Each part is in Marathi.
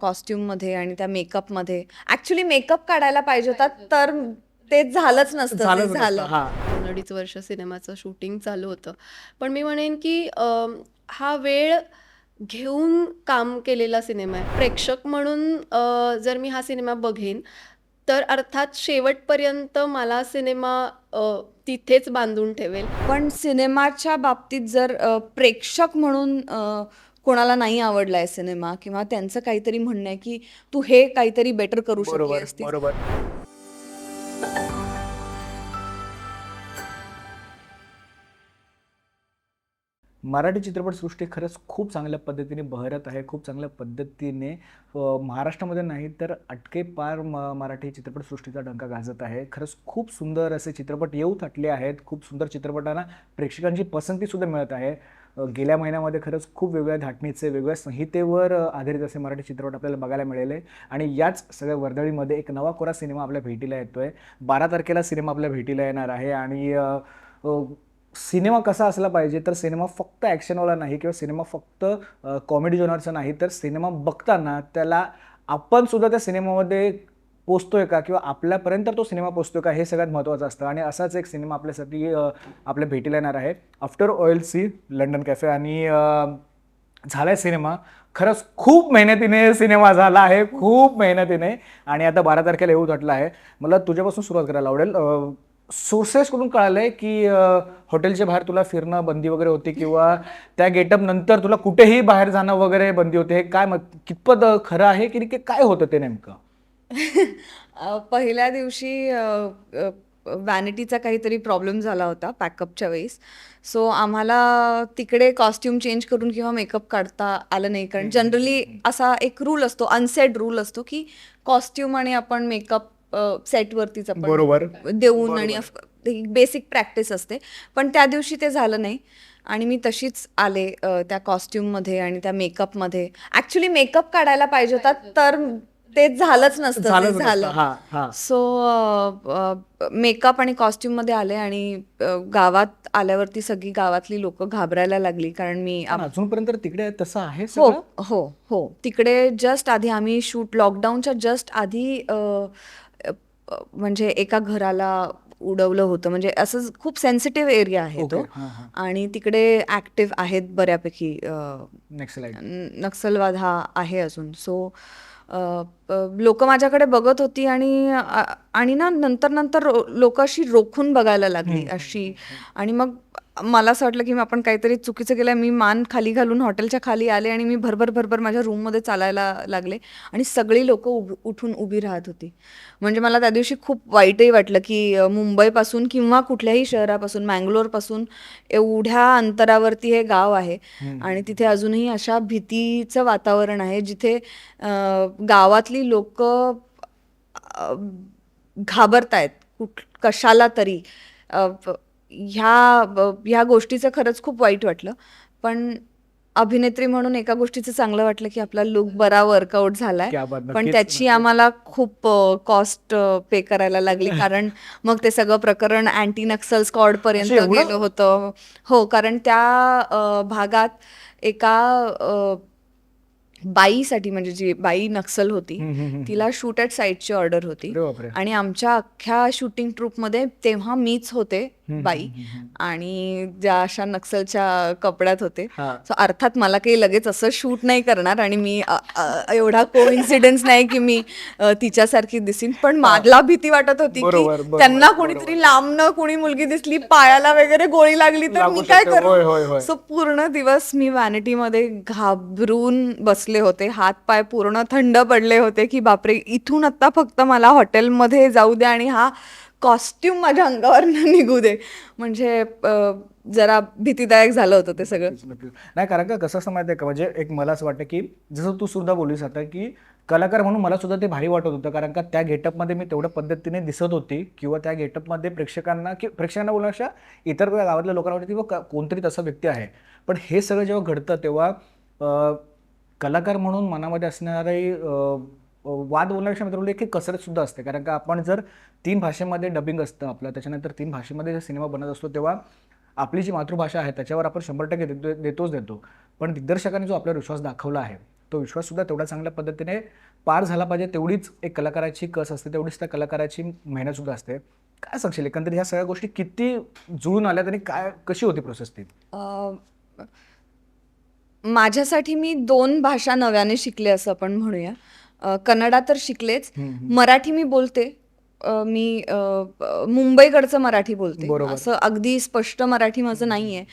कॉस्ट्युममध्ये आणि त्या मेकअपमध्ये. ॲक्च्युली मेकअप काढायला पाहिजे होता तर ते झालंच नसतं ते झालंच नसतं. झालं. हा. अडीच वर्ष सिनेमाचं शूटिंग चालू होतं. पण मी म्हणेन की अम, हा वेळ घेऊन काम केलेला सिनेमा आहे. प्रेक्षक म्हणून अ, जर मी हा सिनेमा बघेन तर अर्थात शेवटपर्यंत मला सिनेमा अ, तिथेच बांधून ठेवेल. पण सिनेमाच्या बाबतीत जर अ, प्रेक्षक म्हणून अ, कोणाला नाही आवडलाय सिनेमा किंवा त्यांचं काहीतरी म्हणणं आहे की तू हे काहीतरी बेटर करू शकली बरोबर बरोबर. मराठी चित्रपटसृष्टी खरंच खूप चांगल्या पद्धतीने बहरत आहे खूप चांगल्या पद्धतीने अ, महाराष्ट्रामध्ये नाही तर अटके पार म मराठी चित्रपटसृष्टीचा डंका गाजत आहे. खरंच खूप सुंदर असे चित्रपट येऊ थटले आहेत खूप सुंदर चित्रपटांना प्रेक्षकांची पसंतीसुद्धा मिळत आहे. गेल्या महिन्यामध्ये खरंच खूप वेगळ्या धाटणीचे वेगवेगळ्या संहितेवर आधारित असे मराठी चित्रपट आपल्याला बघायला मिळाले. आणि याच सगळ्या वर्दळीमध्ये एक नवा कोरा सिनेमा आपल्या भेटीला येतोय. बारा तारखेला सिनेमा आपल्या भेटीला येणार आहे आणि सिनेमा कसा असला पाहिजे तर सिनेमा फक्त ॲक्शनवाला नाही किंवा सिनेमा फक्त कॉमेडी जोनरचा नाही तर सिनेमा बघताना त्याला आपण सुद्धा त्या सिनेमामध्ये पोचतोय का किंवा आपल्यापर्यंत तो सिनेमा पोचतोय का हे सगळ्यात महत्त्वाचं असतं. आणि असाच एक सिनेमा आपल्यासाठी आपल्या भेटीला येणार आहे. After oil sea London cafe आणि झालाय सिनेमा. खरंच खूप मेहनतीने सिनेमा झाला आहे. खूप मेहनतीने. आणि आता बारा तारखेला येऊ थटला आहे. मला तुझ्यापासून सुरुवात करायला आवडेल. सोर्सेसकडून कळालंय की हॉटेलच्या बाहेर तुला फिरणं बंदी वगैरे होती किंवा त्या गेटअप नंतर तुला कुठेही बाहेर जाणं वगैरे बंदी होते. हे काय मग कितपत खरं आहे की की काय होतं ते नेमकं? अ, पहिल्या दिवशी व्हॅनिटीचा काहीतरी प्रॉब्लेम झाला होता पॅकअपच्या वेळेस. सो आम्हाला तिकडे कॉस्ट्युम चेंज करून किंवा मेकअप काढता आलं नाही. कारण जनरली असा एक रूल असतो अनसेट रूल असतो की कॉस्ट्युम आणि आपण मेकअप सेटवरतीच आपण बरोबर. देऊन आणि बेसिक प्रॅक्टिस असते. पण त्या दिवशी ते झालं नाही. आणि मी तशीच आले अ, त्या कॉस्ट्युममध्ये आणि त्या मेकअपमध्ये. ॲक्च्युली मेकअप काढायला पाहिजे होता तर ते झालंच नसतं झालंच ते नसतं. झालं. हा हा. सो मेकअप आणि कॉस्ट्युममध्ये आले आणि अ, गावात आल्यावरती सगळी गावातली लोक घाबरायला लागली कारण मी पण अजूनपर्यंत तिकडे तसं आहे हो सगळं? हो हो. तिकडे जस्ट आधी आम्ही शूट लॉकडाऊनच्या जस्ट आधी अ, अ, म्हणजे एका घराला उडवलं होतं. म्हणजे असं खूप सेन्सिटिव्ह एरिया आहे तो. हा हा. आणि तिकडे ऍक्टिव्ह आहेत बऱ्यापैकी अ, नेक्स्ट लाइट न- नक्षलवाद हा आहे अजून. सो लोक माझ्याकडे बघत होती आणि आणि ना नंतर नंतर लोक अशी रोखून बघायला लागली अशी. आणि मग मला असं वाटलं की मी आपण काहीतरी चुकीचं केलं मी मान खाली घालून हॉटेलच्या खाली आले आणि मी भरभर भरभर माझ्या रूममध्ये चालायला लागले आणि सगळी लोक उठून उभी राहत होती. म्हणजे मला त्या दिवशी खूप वाईटही वाटलं की मुंबईपासून किंवा कुठल्याही शहरापासून मँगलोरपासून एवढ्या अंतरावरती हे गाव आहे आणि तिथे अजूनही अशा भीतीचं वातावरण आहे जिथे गावातली लोक घाबरतायत कुठ कशाला तरी. ह्या ह्या गोष्टीचं खरंच खूप वाईट वाटलं. पण अभिनेत्री म्हणून एका गोष्टीचं चांगलं वाटलं की आपला लुक बरा वर्कआउट झालाय. पण त्याची आम्हाला खूप कॉस्ट पे करायला लागली. कारण मग ते सगळं प्रकरण अँटी नक्सल स्क्वॉड पर्यंत? गेलं होतं. हो कारण त्या भागात एका बाईसाठी म्हणजे जी बाई नक्सल होती. तिला शूट ॲट साईटची ऑर्डर होती. आणि आमच्या अख्ख्या शूटिंग ट्रूपमध्ये तेव्हा मीच होते बाई. आणि ज्या अशा नक्सलच्या कपड्यात होते. सो अर्थात मला काही लगेच असं शूट नाही करणार आणि मी एवढा कोइन्सिडन्स नाही की मी तिच्यासारखी दिसीन. पण मला भीती वाटत होती की त्यांना कोणीतरी लांबनं कोणी मुलगी दिसली पायाला वगैरे गोळी लागली तर मी काय करू. सो पूर्ण दिवस मी व्हॅनिटीमध्ये घाबरून बसले. होते हातपाय पूर्ण थंड पडले होते की बापरे इथून आत्ता फक्त मला हॉटेलमध्ये जाऊ दे आणि हा कॉस्ट्युम माझ्या अंगावर निघू दे. म्हणजे जरा भीतीदायक झालं होतं ते सगळं. नाही कारण का कसं असं माहिती आहे का? म्हणजे एक मला असं वाटतं की जसं तू सुद्धा बोललीस आता की कलाकार म्हणून मला सुद्धा ते भारी वाटत होतं. कारण का त्या गेटअपमध्ये मी तेवढ्या पद्धतीने दिसत होती किंवा त्या गेटअपमध्ये प्रेक्षकांना की प्रेक्षकांना बोलण्यापेक्षा इतर गावातल्या लोकांना वाटतं की कोणतरी तसा व्यक्ती आहे. पण हे सगळं जेव्हा घडतं तेव्हा कलाकार म्हणून मनामध्ये असणारे वाद बोलण्यापेक्षा मित्र एक बोलले की कसरत सुद्धा असते. कारण का आपण जर तीन भाषेमध्ये डबिंग असतं आपलं त्याच्यानंतर तीन भाषेमध्ये जर सिनेमा बनत असतो तेव्हा आपली जी मातृभाषा आहे त्याच्यावर आपण शंभर टक्के देतो देतोच देतो. पण दिग्दर्शकाने जो आपला विश्वास दाखवला आहे तो विश्वास सुद्धा तेवढ्या चांगल्या पद्धतीने पार झाला पाहिजे. तेवढीच एक कलाकाराची कस असते तेवढीच त्या कलाकाराची मेहनत सुद्धा असते. काय सांगशील? एकंदरीत ह्या सगळ्या गोष्टी किती जुळून आल्यात आणि काय कशी होती प्रोसेस ती? माझ्यासाठी मी दोन भाषा नव्याने शिकले असं आपण म्हणूया. अ, कन्नडा तर शिकलेच. मराठी मी बोलते. अ, मी अ, मुंबईकडचं मराठी बोलते. बरोबर. असं अगदी स्पष्ट मराठी माझं नाही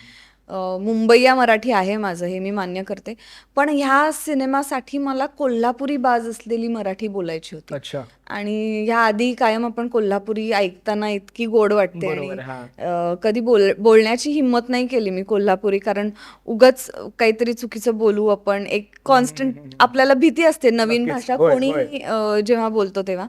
आहे मुंबईया मराठी आहे माझं हे मी मान्य करते. पण ह्या सिनेमासाठी मला कोल्हापुरी बाज असलेली मराठी बोलायची होती. अच्छा. आणि ह्या आधी कायम आपण कोल्हापुरी ऐकताना इतकी गोड वाटते आणि कधी बोल बोलण्याची हिंमत नाही केली मी कोल्हापुरी कारण उगाच काहीतरी चुकीचं बोलू आपण एक कॉन्स्टंट आपल्याला भीती असते. नवीन. भाषा अ, जेव्हा बोलतो तेव्हा.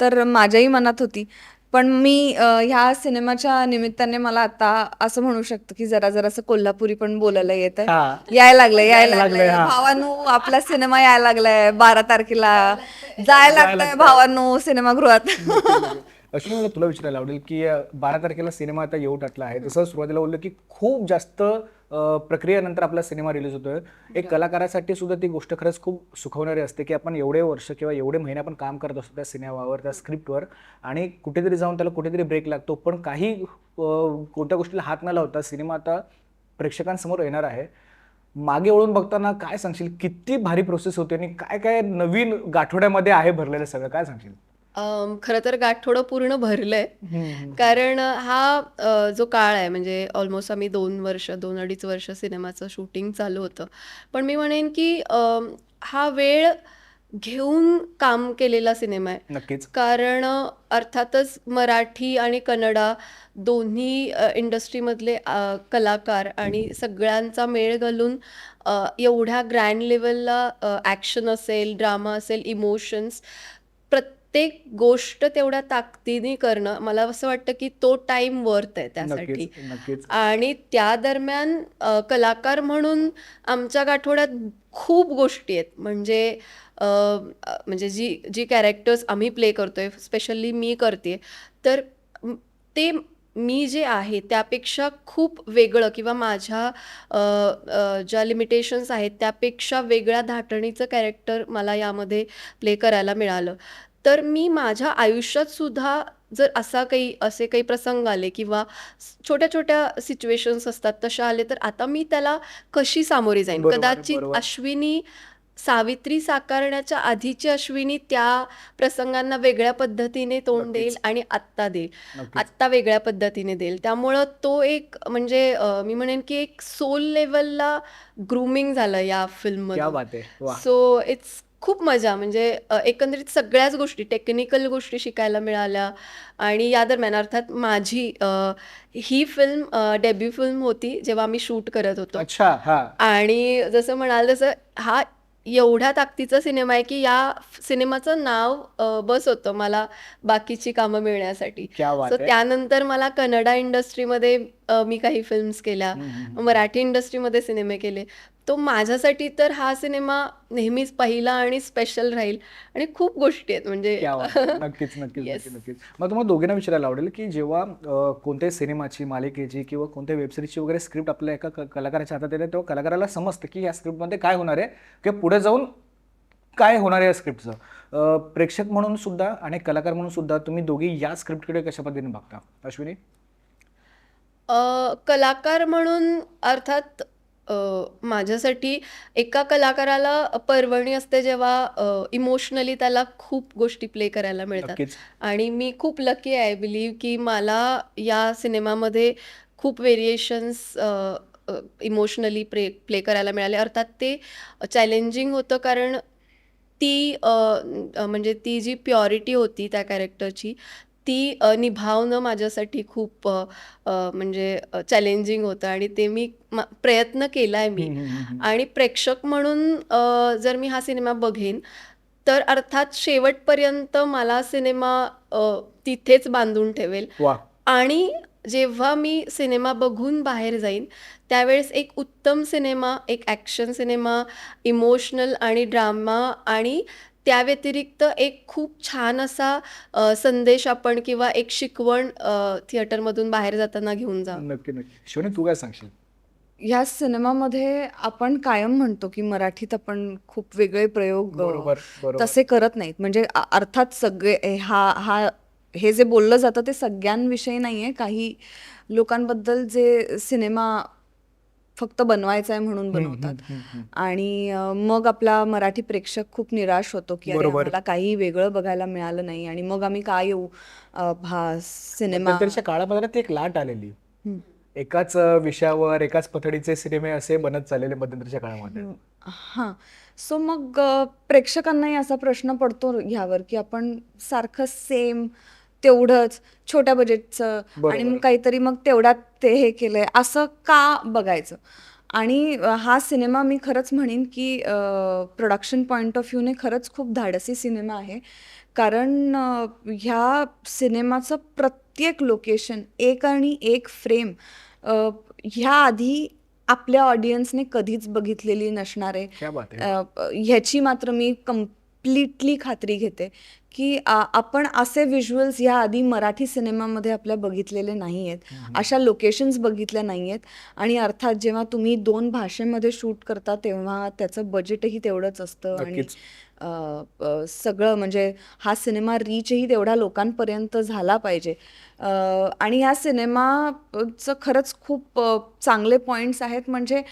तर माझ्याही मनात होती. पण मी अ, ह्या सिनेमाच्या निमित्ताने मला आता असं म्हणू शकतो की जरा जरा असं कोल्हापुरी पण बोलायला येत हा. आहे यायला लागलंय यायला लागलंय, लागलंय. हा. भावानो आपला सिनेमा यायला लागलाय बारा तारखेला. जायला लागतंय भावानो सिनेमागृहात. अश्विनी मला तुला विचारायला आवडेल की अ, बारा तारखेला सिनेमा आता येऊ टाकला आहे. जसं सुरुवातीला बोललो की खूप जास्त प्रक्रियेनंतर आपला सिनेमा रिलीज होतोय. एक कलाकारासाठी सुद्धा ती गोष्ट खरंच खूप सुखवणारी असते की आपण एवढे वर्ष किंवा एवढे महिने आपण काम करत असतो त्या सिनेमावर त्या स्क्रिप्टवर आणि कुठेतरी जाऊन त्याला कुठेतरी ब्रेक लागतो. पण काही कोणत्या गोष्टीला हात न लावता सिनेमा आता प्रेक्षकांसमोर येणार आहे. मागे वळून बघताना काय सांगशील? किती भारी प्रोसेस होते आणि काय काय नवीन गाठोड्यामध्ये आहे भरलेलं सगळं? काय सांगशील? खरं तर गाठोडं पूर्ण भरलंय. कारण हा जो काळ आहे म्हणजे ऑलमोस्ट आम्ही दोन वर्ष दोन अडीच वर्ष सिनेमाचं शूटिंग चालू होतं. पण मी म्हणेन की हा वेळ घेऊन काम केलेला सिनेमा आहे. नक्कीच. कारण अर्थातच मराठी आणि कन्नडा दोन्ही इंडस्ट्रीमधले कलाकार आणि सगळ्यांचा मेळ घालून एवढ्या ग्रँड लेवलला ॲक्शन असेल ड्रामा असेल इमोशन्स प्रत्येक गोष्ट तेवढ्या ताकदीने करणं मला असं वाटतं की तो टाईम वर्थ आहे त्यासाठी. आणि त्या दरम्यान कलाकार म्हणून आमच्या गाठोड्यात खूप गोष्टी आहेत. म्हणजे म्हणजे जी जी कॅरेक्टर्स आम्ही प्ले करतोय स्पेशली मी करते तर ते मी जे आहे त्यापेक्षा खूप वेगळं किंवा माझ्या ज्या लिमिटेशन्स आहेत त्यापेक्षा वेगळ्या धाटणीचं कॅरेक्टर मला यामध्ये प्ले करायला मिळालं. तर मी माझ्या आयुष्यात सुद्धा जर असा काही असे काही प्रसंग आले किंवा छोट्या छोट्या सिच्युएशन्स असतात तशा आले तर आता मी त्याला कशी सामोरी जाईन? कदाचित. अश्विनी सावित्री साकारण्याच्या आधीची अश्विनी त्या प्रसंगांना वेगळ्या पद्धतीने तोंड. देईल आणि आत्ता देईल. आत्ता वेगळ्या पद्धतीने देईल. त्यामुळं तो एक म्हणजे मी म्हणेन की एक सोल लेवलला ग्रूमिंग झालं या वा सो इट्स खूप मजा. म्हणजे एकंदरीत सगळ्याच गोष्टी टेक्निकल गोष्टी शिकायला मिळाल्या. आणि या दरम्यान अर्थात माझी अ, ही फिल्म डेब्यू फिल्म होती जेव्हा आम्ही शूट करत होतो. अच्छा हा. आणि जसं म्हणाल तसं हा एवढ्या ताकदीचा सिनेमा आहे की या सिनेमाचं नाव अ, बस होतं मला बाकीची कामं मिळण्यासाठी. क्या बात सो आहे. त्यानंतर मला कन्नडा इंडस्ट्रीमध्ये अ, मी काही फिल्म्स केल्या. हम्म, हम्म, हम्म. मराठी इंडस्ट्रीमध्ये सिनेमे केले. तो माझ्यासाठी तर हा सिनेमा नेहमीच पहिला आणि स्पेशल राहील. आणि खूप गोष्टी आहेत म्हणजे क्या बात आहे. नक्कीच नक्कीच Yes. नक्कीच नक्कीच. मग तुम्हाला दोघांना विचारायला आवडेल की जेव्हा अं, कोणत्याही सिनेमाची मालिकेची किंवा कोणत्याही वेबसिरीजची वगैरे स्क्रिप्ट आपल्या एका क- कलाकाराच्या हातात येते तेव्हा कलाकाराला समजतं की या स्क्रिप्टमध्ये काय होणार आहे किंवा पुढे जाऊन काय होणार आहे या स्क्रिप्टचं प्रेक्षक म्हणून सुद्धा आणि कलाकार म्हणून सुद्धा तुम्ही दोघी या स्क्रिप्टकडे कशा पद्धतीने बघता? अश्विनी? अ, कलाकार म्हणून अर्थात अ, माझ्यासाठी एका कलाकाराला पर्वणी असते जेव्हा इमोशनली त्याला खूप गोष्टी प्ले करायला मिळतात. नक्कीच. आणि मी खूप लकी आहे बिलीव की मला या सिनेमामध्ये खूप व्हेरिएशन्स इमोशनली प्ले प्ले करायला मिळाले. अर्थात ते चॅलेंजिंग होतं कारण ती अ, अ, म्हणजे ती जी प्युरिटी होती त्या कॅरेक्टरची ती निभावणं माझ्यासाठी खूप म्हणजे चॅलेंजिंग होतं आणि ते मी प्रयत्न केला आहे मी. आणि प्रेक्षक म्हणून जर मी हा सिनेमा बघेन तर अर्थात शेवटपर्यंत मला सिनेमा तिथेच बांधून ठेवेल. आणि जेव्हा मी सिनेमा बघून बाहेर जाईन त्यावेळेस एक उत्तम सिनेमा एक ॲक्शन सिनेमा इमोशनल आणि ड्रामा आणि त्या व्यतिरिक्त एक खूप छान असा संदेश आपण किंवा एक शिकवण थिएटरमधून बाहेर जाताना घेऊन जा. नक्की नक्की. शिवनी तू काय सांगशील? ह्या सिनेमामध्ये आपण कायम म्हणतो की मराठीत आपण खूप वेगळे प्रयोग अ, बरोबर बरोबर. तसे करत नाहीत. म्हणजे अर्थात सगळे हा हा हे जे बोललं जातं ते सगळ्यांविषयी नाहीये. काही लोकांबद्दल जे सिनेमा फक्त बनवायचा आहे म्हणून बनवतात. आणि मग आपला मराठी प्रेक्षक खूप निराश होतो की. आम्हाला काही वेगळं बघायला मिळालं नाही आणि मग आम्ही काय येऊ हा सिनेमा काळामध्ये एक लाट आलेली. एकाच विषयावर एकाच पथडीचे सिनेमे असे बनत चाललेले मध्यंतरीच्या काळामध्ये हां सो मग प्रेक्षकांनाही असा प्रश्न पडतो ह्यावर की आपण सारखं सेम तेवढंच छोट्या बजेटचं आणि. मग काहीतरी मग तेवढ्यात ते हे केलंय. असं का बघायचं? आणि हा सिनेमा मी खरंच म्हणेन की प्रोडक्शन पॉईंट ऑफ व्ह्यूने खरंच खूप धाडसी सिनेमा आहे. कारण ह्या सिनेमाचं प्रत्येक लोकेशन एक आणि एक फ्रेम ह्या आधी आपल्या ऑडियन्सने कधीच बघितलेली नसणार आहे. ह्याची मात्र मी कम्प्लिटली खात्री घेते. की आ- आपण असे व्हिज्युअल्स ह्या आधी मराठी सिनेमामध्ये आपल्या बघितलेले नाही आहेत अशा लोकेशन्स बघितल्या नाही आहेत आणि अर्थात जेव्हा तुम्ही दोन भाषेमध्ये शूट करता तेव्हा त्याचं बजेटही तेवढंच असतं. आणि सगळं म्हणजे हा सिनेमा रीचही तेवढ्या लोकांपर्यंत झाला पाहिजे. आणि ह्या सिनेमाचं खरंच खूप चांगले पॉईंट्स आहेत. म्हणजे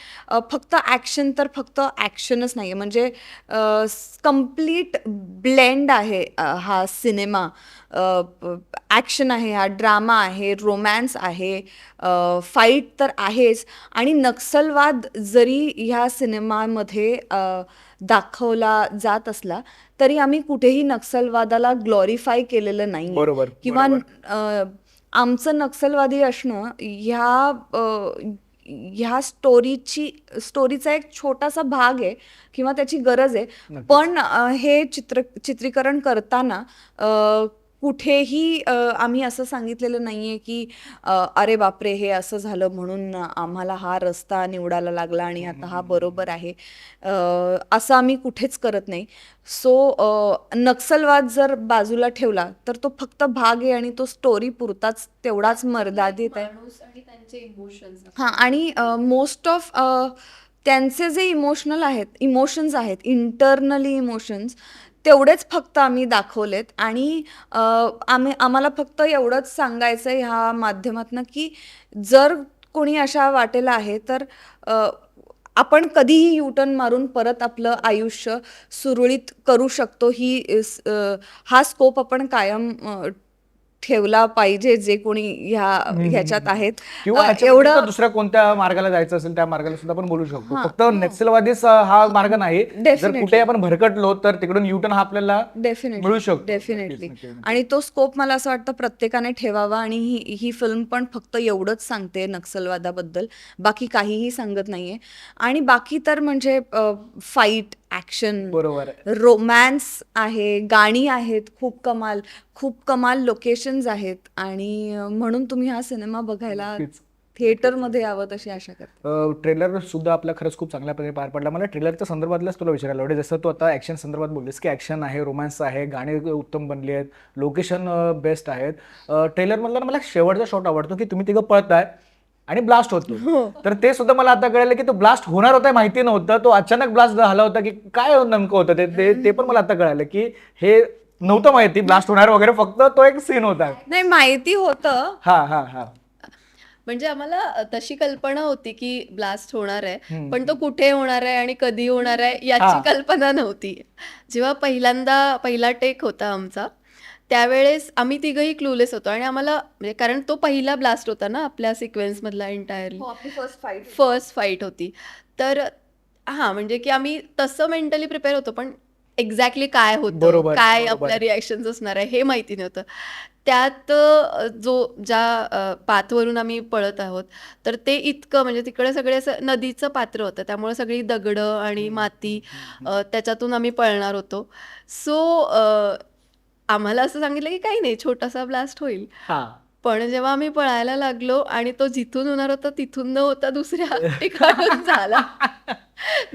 फक्त ॲक्शन तर फक्त ॲक्शनच नाही आहे म्हणजे कंप्लीट ब्लेंड आहे हा सिनेमा. ॲक्शन आहे हा ड्रामा आहे रोमॅन्स आहे फाईट तर आहेच. आणि नक्षलवाद जरी ह्या सिनेमामध्ये दाखवला जात असला तरी आम्ही कुठेही नक्षलवादाला ग्लॉरिफाय केलेलं नाही बरोबर किंवा आमचं नक्षलवादी असणं ह्या ह्या स्टोरीची स्टोरीचा एक छोटासा भाग आहे किंवा त्याची गरज आहे. पण हे चित्र चित्रीकरण करताना कुठेही आम्ही असं सांगितलेलं नाहीये की अ, अरे बापरे हे असं झालं म्हणून आम्हाला हा रस्ता निवडायला लागला आणि आता हा बरोबर आहे. असं आम्ही कुठेच करत नाही. सो नक्षलवाद जर बाजूला ठेवला तर तो फक्त भाग आहे आणि तो स्टोरी पुरताच तेवढाच मर्यादित आहे. माणूस आणि त्यांचे इमोशन्स हां आणि मोस्ट ऑफ त्यांचे जे इमोशनल आहेत इमोशन्स आहेत इंटरनली इमोशन्स तेवढेच फक्त आम्ही दाखवलेत. आणि आम्ही आम्हाला फक्त एवढंच सांगायचं आहे ह्या माध्यमातनं की जर कोणी अशा वाटेला आहे तर आपण कधीही युटर्न मारून परत आपलं आयुष्य सुरळीत करू शकतो. ही हा स्कोप आपण कायम ठेवला पाहिजे जे कोणी ह्या ह्याच्यात आहेत. किंवा एवढं दुसऱ्या कोणत्या मार्गाला जायचं असेल त्या मार्गाला सुद्धा आपण बोलू शकतो. फक्त नक्षलवादीच अ, हा मार्ग नाही. जर. कुठे आपण भरकटलो तर तिकडून युटर्न हा आपल्याला डेफिनेटली मिळू शकतो. डेफिनेटली. आणि तो स्कोप मला असं वाटतं प्रत्येकाने ठेवावा आणि ही ही फिल्म पण फक्त एवढंच सांगते नक्षलवादाबद्दल. बाकी काहीही सांगत नाहीये. आणि बाकी तर म्हणजे फाईट ॲक्शन बरोबर आहे. रोमॅन्स आहे गाणी आहेत खूप कमाल खूप कमाल लोकेशन्स आहेत. आणि म्हणून तुम्ही हा सिनेमा बघायला. थिएटरमध्ये यावं अशी आशा करते. ट्रेलर सुद्धा आपला खरंच खूप चांगल्या प्रकारे पार पडला. मला ट्रेलरच्या संदर्भातल्याच तुला विचारायला आवडेल. जसं तू आता ॲक्शन संदर्भात बोललीस की ॲक्शन आहे रोमॅन्स आहे गाणी उत्तम बनली आहेत लोकेशन बेस्ट आहेत. ट्रेलरमधला मला शेवटचा शॉट आवडतो की तुम्ही तिघं पळताय. आणि ब्लास्ट होतो. तर ते सुद्धा मला आता कळलं की तो ब्लास्ट होणार होता हे माहिती नव्हतं. तो अचानक ब्लास्ट झाला होता की काय नेमकं होतं ते ते पण मला आता कळालं की हे नव्हतं माहिती. ब्लास्ट होणार वगैरे फक्त तो एक सीन होता. नाही माहिती होतं. हा हा हा. म्हणजे आम्हाला तशी कल्पना होती की ब्लास्ट होणार आहे. पण तो कुठे होणार आहे आणि कधी होणार आहे हा. याची कल्पना नव्हती. जेव्हा पहिल्यांदा पहिला टेक होता आमचा त्यावेळेस आम्ही तिघही क्लूलेस होतो आणि आम्हाला म्हणजे कारण तो पहिला ब्लास्ट होता ना आपल्या सिक्वेन्स मधला एंटायरली आपली फर्स्ट फाईट फर्स्ट फाईट होती. तर हां म्हणजे की आम्ही तसं मेंटली प्रिपेअर होतो पण एक्झॅक्टली काय होतं काय. आपल्या रिॲक्शन्स असणार आहे हे माहिती नव्हतं. त्यात जो ज्या पाथवरून आम्ही पळत आहोत तर ते इतकं म्हणजे तिकडे सगळे असं नदीचं पात्र होतं त्यामुळे सगळी दगडं आणि माती त्याच्यातून आम्ही पळणार होतो. सो आम्हाला असं सांगितलं की काही नाही छोटासा ब्लास्ट होईल. हा. पण जेव्हा आम्ही पळायला लागलो आणि तो जिथून होणार होता तिथून न होता दुसऱ्या ठिकाणून झाला.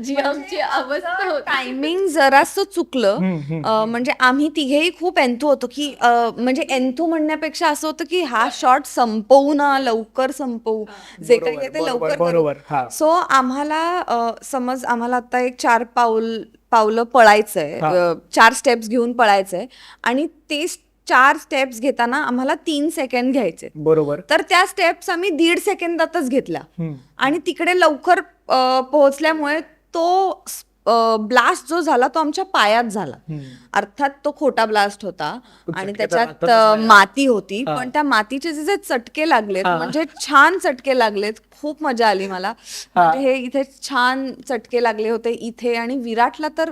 जी आमची अवस्था होती. टायमिंग जरासं चुकलं. अं, म्हणजे आम्ही तिघेही खूप एन्थू होतो की अं, म्हणजे एन्थू म्हणण्यापेक्षा असं होतं की हा शॉट संपवू ना लवकर संपवू. जे काही आहे ते बरोबर, लवकर. बरोबर हा. सो आम्हाला अ, समज आम्हाला आता एक चार पाऊल पावलं पळायचंय. अ, चार स्टेप्स घेऊन पळायचंय. आणि ते स- चार स्टेप्स घेताना आम्हाला तीन सेकंड घ्यायचे. बरोबर. तर त्या स्टेप्स आम्ही दीड सेकंदातच घेतल्या. हम्म. आणि तिकडे लवकर अ, पोहोचल्यामुळे तो ब्लास्ट जो झाला तो आमच्या पायात झाला. अर्थात तो खोटा ब्लास्ट होता आणि त्याच्यात. माती होती. पण त्या मातीचे जे जे चटके लागलेत. म्हणजे छान चटके लागलेत खूप मजा आली मला म्हणजे हे इथे छान चटके लागले होते इथे आणि विराटला तर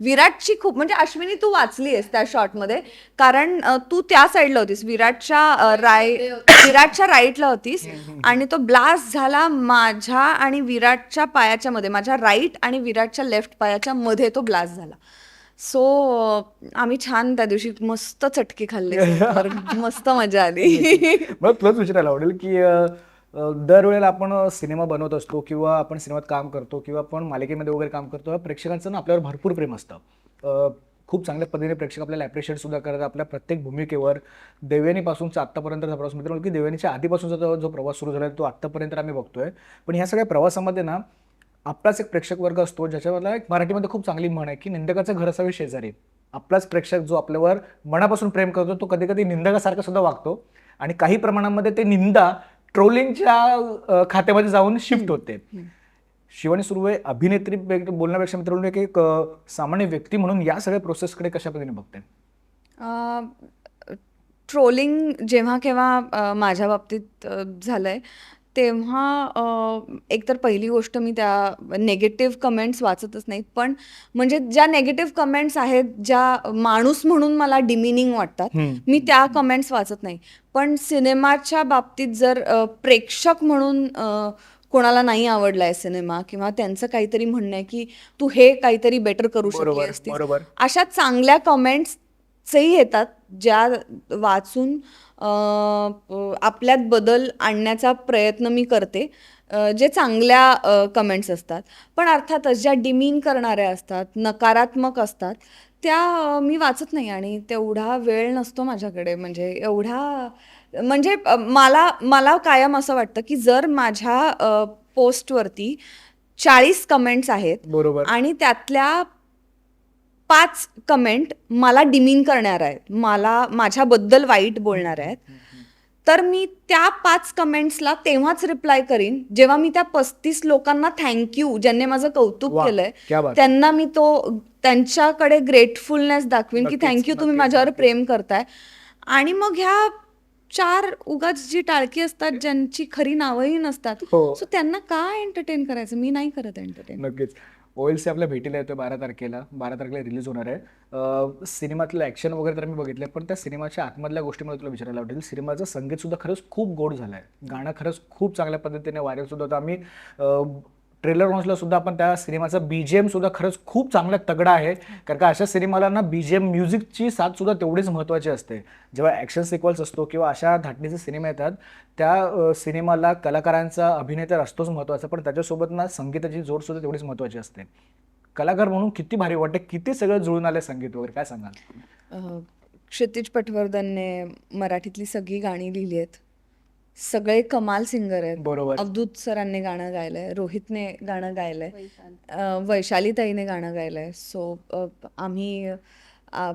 विराटची खूप म्हणजे अश्विनी तू वाचलीयस त्या शॉटमध्ये कारण अ, तू त्या साईडला होतीस. विराटच्या अ, राय विराटच्या राईटला होतीस आणि तो ब्लास्ट झाला माझ्या आणि विराटच्या पायाच्या मध्ये. माझ्या राईट आणि विराटच्या लेफ्ट पायाच्या मध्ये तो ब्लास्ट झाला. सो आम्ही छान त्या दिवशी मस्त चटके खाल्ले. मस्त मजा आली. मला तुलाच विचारायला आवडेल की अ, दरवेळेला आपण सिनेमा बनवत असतो किंवा आपण सिनेमात काम करतो किंवा आपण मालिकेमध्ये वगैरे काम करतो प्रेक्षकांचं ना आपल्यावर भरपूर प्रेम असतं. खूप चांगल्या पद्धतीने प्रेक्षक आपल्याला ॲप्रिशिएट सुद्धा करतात. आपल्या प्रत्येक भूमिकेवर देवेनीपासूनचा आत्तापर्यंतचा प्रवास मित्रांनो की देवेनीच्या आधीपासूनचा जो जो प्रवास सुरू झाला तो आत्तापर्यंत आम्ही बघतोय. पण ह्या सगळ्या प्रवासामध्ये ना आपलाच एक प्रेक्षक वर्ग असतो ज्याच्यावरला एक मराठीमध्ये खूप चांगली म्हण आहे की निंदकाचं घर असावे शेजारी. आपलाच प्रेक्षक जो आपल्यावर मनापासून प्रेम करतो तो कधी कधी निंदकासारखा सुद्धा वागतो. आणि काही प्रमाणामध्ये ते निंदा ट्रोलिंगच्या खात्यामध्ये जाऊन शिफ्ट होते. शिवानी सुर्वे अभिनेत्री बोलण्यापेक्षा मित्रांनो एक- एक सामान्य व्यक्ती म्हणून या सगळ्या प्रोसेसकडे कशा पद्धतीने बघते ट्रोलिंग जेव्हा केव्हा माझ्या बाबतीत झालंय तेव्हा एकतर पहिली गोष्ट मी त्या नेगेटिव्ह कमेंट्स वाचतच नाहीत पण म्हणजे ज्या नेगेटिव्ह कमेंट्स आहेत ज्या माणूस म्हणून मला डिमिनिंग वाटतात मी त्या कमेंट्स वाचत नाही. पण सिनेमाच्या बाबतीत जर प्रेक्षक म्हणून कोणाला नाही आवडलाय सिनेमा किंवा त्यांचं काहीतरी म्हणणं आहे की तू हे काहीतरी बेटर करू शकली बरोबर अशा चांगल्या कमेंट्सही येतात ज्या वाचून आपल्यात बदल आणण्याचा प्रयत्न मी करते. जे चांगल्या कमेंट्स असतात. पण अर्थातच ज्या डिमीन करणाऱ्या असतात नकारात्मक असतात त्या मी वाचत नाही आणि तेवढा वेळ नसतो माझ्याकडे. म्हणजे एवढा म्हणजे मला मला कायम असं वाटतं की जर माझ्या पोस्टवरती चाळीस कमेंट्स आहेत बरोबर. आणि त्यातल्या पाच कमेंट मला डिमीन करणार आहेत मला माझ्याबद्दल वाईट बोलणार आहेत तर मी त्या पाच कमेंट्सला तेव्हाच रिप्लाय करीन जेव्हा मी त्या पस्तीस लोकांना थँक्यू ज्यांनी माझं कौतुक केलंय. त्यांना मी तो त्यांच्याकडे ग्रेटफुलनेस दाखवीन की थँक्यू तुम्ही माझ्यावर. प्रेम करताय आणि मग ह्या चार उगाच जी टाळकी असतात ज्यांची खरी नावंही नसतात. हो. सो त्यांना काय एंटरटेन करायचं? मी नाही करत एंटरटेन नक्कीच. ओएलसी आपल्या भेटीला येतोय बारा तारखेला. बारा तारखेला रिलीज होणार आहे. अं, सिनेमातलं ॲक्शन वगैरे तर मी बघितलं पण त्या सिनेमाच्या आतमधल्या गोष्टी मला तुला विचारायला आवडेल. सिनेमाचं संगीत सुद्धा खरंच खूप गोड झालं आहे गाणं खरंच खूप चांगल्या पद्धतीने व्हायरल सुद्धा होतं. आम्ही ट्रेलर लॉन्चला सुद्धा आपण त्या सिनेमाचा बीजीएम सुद्धा खरंच खूप चांगला तगडा आहे. कारण का अशा सिनेमाला ना बीजीएम म्युझिकची साथ सुद्धा तेवढीच महत्त्वाची असते. जेव्हा ॲक्शन सिक्वल्स असतो किंवा अशा धाटणीचे सिनेमा येतात त्या सिनेमाला कलाकारांचा अभिनेता असतोच महत्त्वाचा पण त्याच्यासोबत ना संगीताची जोड सुद्धा तेवढीच महत्त्वाची असते. कलाकार म्हणून किती भारी वाटते किती सगळं जुळून आलं संगीत वगैरे काय सांगाल? क्षितिज पटवर्धनने मराठीतली सगळी गाणी लिहिली आहेत. सगळे कमाल सिंगर आहेत. बरोबर. अवधूत सरांनी गाणं गायलंय रोहितने गाणं गायलंय अह, वैशालीताईने गाणं गायलंय. सो आम्ही आ-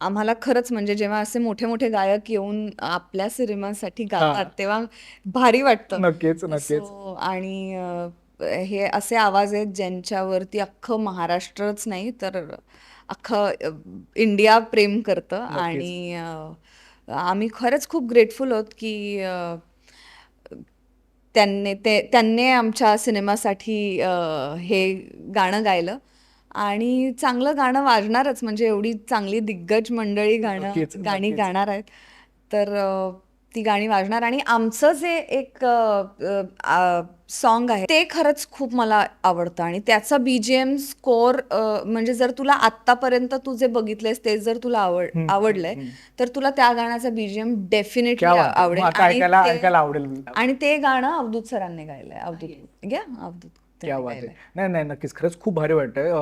आम्हाला खरंच म्हणजे जेव्हा असे मोठे मोठे गायक येऊन आपल्या सिनेमासाठी गातात तेव्हा भारी वाटतं. नक्कीच नक्कीच. So, आणि अ, हे असे आवाज आहेत ज्यांच्यावरती अख्खं महाराष्ट्रच नाही तर अख्खं अ, इंडिया प्रेम करतं. आणि अ, आम्ही खरंच खूप ग्रेटफुल आहोत की अ, त्यांनी ते त्यांनी आमच्या सिनेमासाठी हे गाणं गायलं आणि चांगलं गाणं वाजणारच म्हणजे एवढी चांगली दिग्गज मंडळी गाणं गाणी. गाणार आहेत तर ती गाणी वाजणार. आणि आमचं जे एक सॉन्ग आहे ते खरंच खूप मला आवडतं. आणि त्याचा बीजीएम स्कोर म्हणजे जर तुला आत्तापर्यंत तू जे बघितलेस ते जर तुला आवड आवडलंय तर तुला त्या गाण्याचा बीजीएम डेफिनेटली आवडेल. आणि ते गाणं अवधूत सरांनी गायलंय. अवधूत. घ्या अवधूत. क्या बात आहे. नाही. नाही नक्कीच. खरंच खूप भारी वाटतंय.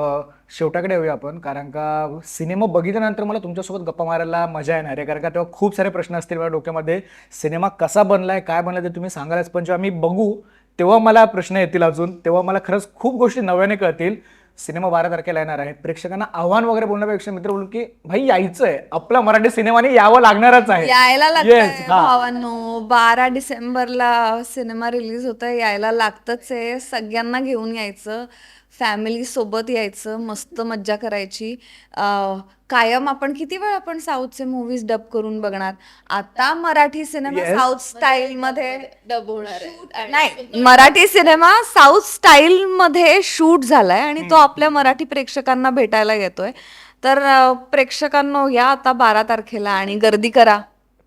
शेवटाकडे येऊया आपण कारण का सिनेमा बघितल्यानंतर मला तुमच्यासोबत गप्पा मारायला मजा येणार आहे. कारण का तेव्हा खूप सारे प्रश्न असतील माझ्या डोक्यामध्ये. सिनेमा कसा बनलाय काय बनलाय ते तुम्ही सांगायलाच. पण जेव्हा मी बघू तेव्हा मला प्रश्न येतील अजून. तेव्हा मला खरंच खूप गोष्टी नव्याने कळतील. सिनेमा बारा तारखेला येणार आहे. प्रेक्षकांना आव्हान वगैरे बोलण्यापेक्षा मित्र बोलून की भाई यायचंय. आपला मराठी सिनेमाने यावं लागणारच आहे. यायला Yes, हा. भावांनो बारा डिसेंबरला सिनेमा रिलीज होत आहे यायला लागतच आहे. सगळ्यांना घेऊन यायचं. फॅमिली सोबत यायचं मस्त मज्जा करायची. अं, कायम आपण किती वेळ आपण साऊथचे मूवीज डब करून बघणार? आता Marathi cinema Yes. South style मध्ये डब होणार आहे. नाही मराठी सिनेमा साऊथ स्टाईल मध्ये शूट झालाय आणि तो आपल्या मराठी प्रेक्षकांना भेटायला येतोय. तर अं, प्रेक्षकांनो या आता बारा तारखेला आणि गर्दी करा.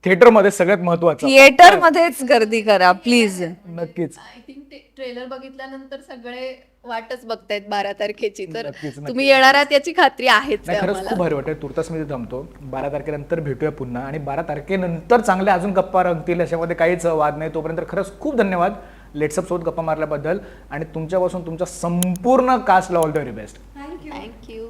थिएटरमध्ये सगळ्यात महत्वाचं थिएटर मध्येच गर्दी करा प्लीज. नक्कीच. आय थिंक ट्रेलर बघितल्यानंतर सगळे वाटच बघतायत बारा तारखेची तर नक्कीच, नक्कीच. तुम्ही येणार आहात याची खात्री आहेच नाही खरंच खूप भारी वाटतं तुर्तास मी इथे थांबतो. बारा तारखेनंतर भेटूया पुन्हा. आणि बारा तारखेनंतर चांगले अजून गप्पा रंगतील याच्यामध्ये काहीच वाद नाही. तोपर्यंत खरंच खूप धन्यवाद लेट्सअप सोबत गप्पा मारल्याबद्दल. आणि तुमच्यापासून तुमच्या संपूर्ण कास्टला all the very best thank you